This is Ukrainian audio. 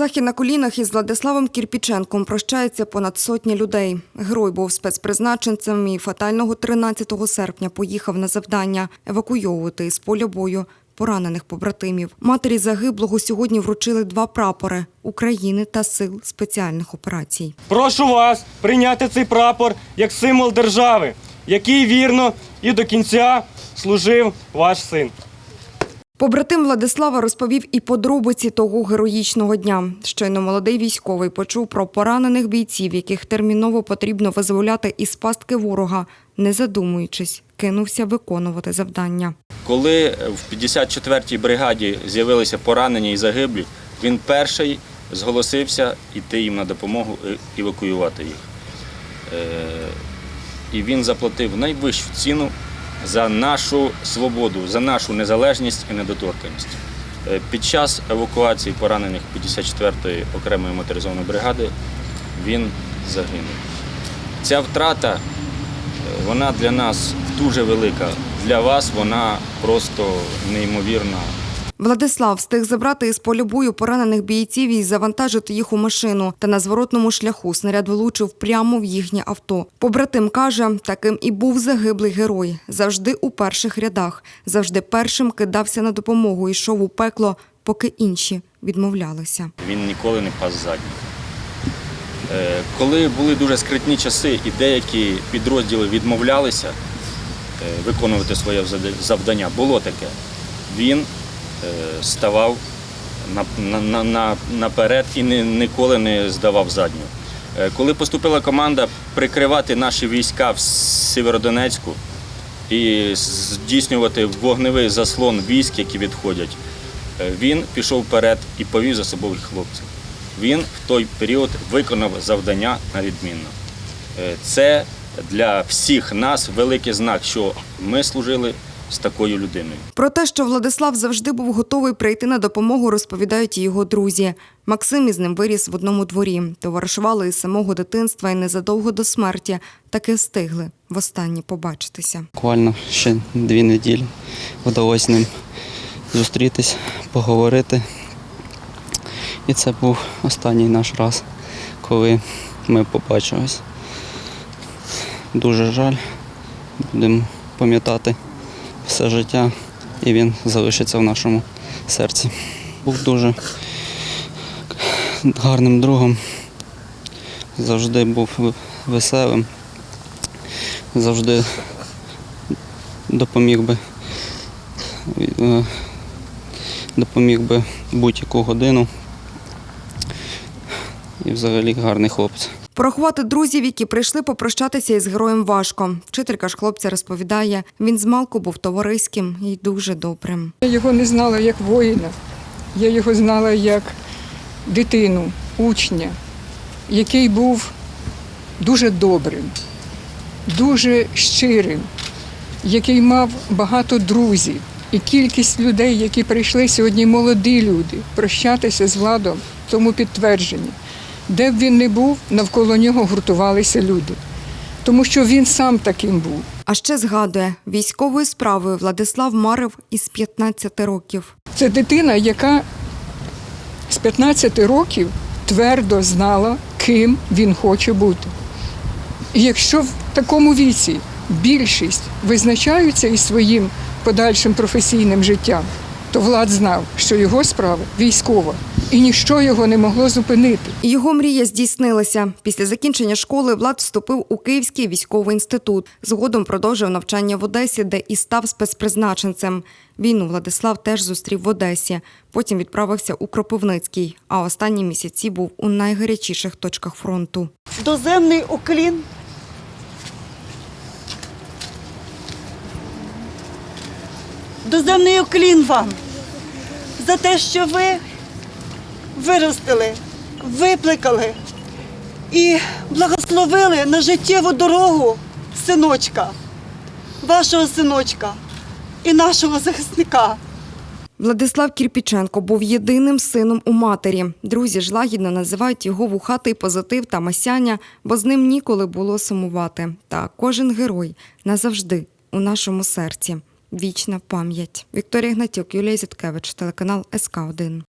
Казахи на колінах із Владиславом Кірпіченком прощаються понад сотні людей. Герой був спецпризначенцем і фатального 13 серпня поїхав на завдання евакуйовувати із поля бою поранених побратимів. Матері загиблого сьогодні вручили два прапори України та сил спеціальних операцій. Прошу вас прийняти цей прапор як символ держави, який вірно і до кінця служив ваш син. Побратим Владислава розповів і подробиці того героїчного дня. Щойно молодий військовий почув про поранених бійців, яких терміново потрібно визволяти із пастки ворога, не задумуючись, кинувся виконувати завдання. Коли в 54-й бригаді з'явилися поранені і загиблі, він перший зголосився йти їм на допомогу і евакуювати їх. Е, І він заплатив найвищу ціну за нашу свободу, за нашу незалежність і недоторканність. Е, Під час евакуації поранених 54-ї окремої моторизованої бригади він загинув. Ця втрата е, вона для нас дуже велика. Для вас вона просто неймовірна. Владислав встиг забрати із поля бою поранених бійців і завантажити їх у машину. Та на зворотному шляху снаряд влучив прямо в їхнє авто. Побратим каже, таким і був загиблий герой. Завжди у перших рядах, завжди першим кидався на допомогу і йшов у пекло, поки інші відмовлялися. Він ніколи не пас задній. Е, Коли були дуже скритні часи і деякі підрозділи відмовлялися е, виконувати своє завдання, було таке. Він ставав на- на- наперед і ні- ніколи не здавав задню. Е, Коли поступила команда прикривати наші війська в Сєвєродонецьку і здійснювати вогневий заслон військ, які відходять, е, він пішов вперед і повів за собою хлопців. Він в той період виконав завдання на відмінно. Е, Це для всіх нас великий знак, що ми служили з такою людиною. Про те, що Владислав завжди був готовий прийти на допомогу, розповідають і його друзі. Максим із ним виріс в одному дворі. Товаришували із самого дитинства і незадовго до смерті таки встигли востаннє побачитися. Буквально ще дві неділі вдалося з ним зустрітись, поговорити. І це був останній наш раз, коли ми побачились. Дуже жаль, будемо пам'ятати все життя, і він залишиться в нашому серці. Був дуже гарним другом, завжди був веселим, завжди допоміг би, е, допоміг би будь-яку годину. І взагалі гарний хлопець. Порахувати друзів, які прийшли попрощатися із героєм важко. Вчителька ж хлопця розповідає, він змалку був товариським і дуже добрим. Я його не знала як воїна, я його знала як дитину, учня, який був дуже добрим, дуже щирим, який мав багато друзів. І кількість людей, які прийшли сьогодні, молоді люди, прощатися з владом, тому підтвердження. Де б він не був, навколо нього гуртувалися люди. Тому що він сам таким був. А ще згадує, військовою справою Владислав марив із 15 років. Це дитина, яка з 15 років твердо знала, ким він хоче бути. І якщо в такому віці більшість визначаються із своїм подальшим професійним життям, то Влад знав, що його справа військова, і ніщо його не могло зупинити. Його мрія здійснилася. Після закінчення школи Влад вступив у Київський військовий інститут. Згодом продовжив навчання в Одесі, де і став спецпризначенцем. Війну Владислав теж зустрів в Одесі. Потім відправився у Кропивницький, а останні місяці був у найгарячіших точках фронту. Доземний уклін. Доземний уклін вам за те, що ви виростили, випликали і благословили на життєву дорогу синочка, вашого синочка і нашого захисника. Владислав Кірпіченко був єдиним сином у матері. Друзі ж лагідно називають його вухатий позитив та масяння, бо з ним ніколи було сумувати. Та кожен герой назавжди у нашому серці. Вічна пам'ять. Вікторія Гнатюк, Юлія Зіткевич, телеканал СК 1